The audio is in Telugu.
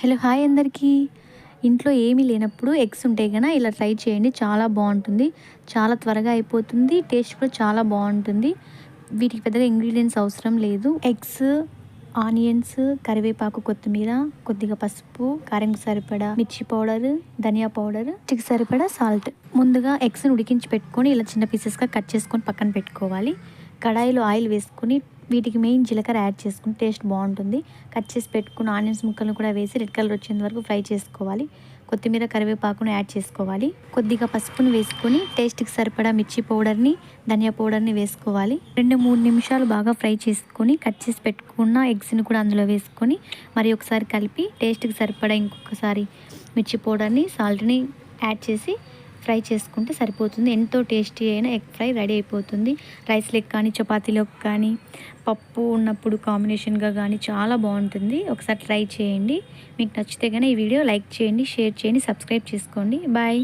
హలో హాయ్ అందరికీ. ఇంట్లో ఏమీ లేనప్పుడు ఎగ్స్ ఉంటాయి కదా ఇలా ట్రై చేయండి. చాలా బాగుంటుంది. చాలా త్వరగా అయిపోతుంది. టేస్ట్ కూడా చాలా బాగుంటుంది. వీటికి పెద్దగా ఇంగ్రీడియంట్స్ అవసరం లేదు. ఎగ్స్ ఆనియన్స్ కరివేపాకు కొత్తిమీర కొద్దిగా పసుపు కారంకి సరిపడా మిర్చి పౌడర్ ధనియా పౌడర్ చికి సరిపడా సాల్ట్. ముందుగా ఎగ్స్ని ఉడికించి పెట్టుకొని ఇలా చిన్న పీసెస్గా కట్ చేసుకొని పక్కన పెట్టుకోవాలి. కడాయిలో ఆయిల్ వేసుకొని వీటికి మెయిన్ జీలకర్ర యాడ్ చేసుకుని టేస్ట్ బాగుంటుంది. కట్ చేసి పెట్టుకున్న ఆనియన్స్ ముక్కలను కూడా వేసి రెడ్ కలర్ వచ్చేంత వరకు ఫ్రై చేసుకోవాలి. కొత్తిమీర కరివేపాకును యాడ్ చేసుకోవాలి. కొద్దిగా పసుపును వేసుకొని టేస్ట్కి సరిపడా మిర్చి పౌడర్ని ధనియా పౌడర్ని వేసుకోవాలి. రెండు మూడు నిమిషాలు బాగా ఫ్రై చేసుకొని కట్ చేసి పెట్టుకున్న ఎగ్స్ని కూడా అందులో వేసుకొని మరి ఒకసారి కలిపి టేస్ట్కి సరిపడా ఇంకొకసారి మిర్చి పౌడర్ని సాల్ట్ని యాడ్ చేసి ఫ్రై చేసుకుంటే సరిపోతుంది. ఎంతో టేస్టీ అయిన ఎగ్ ఫ్రై రెడీ అయిపోతుంది. రైస్లోకి కానీ చపాతీలోకి కానీ పప్పు ఉన్నప్పుడు కాంబినేషన్గా కానీ చాలా బాగుంటుంది. ఒకసారి ట్రై చేయండి. మీకు నచ్చితే కానీ ఈ వీడియో లైక్ చేయండి షేర్ చేయండి సబ్స్క్రైబ్ చేసుకోండి. బాయ్.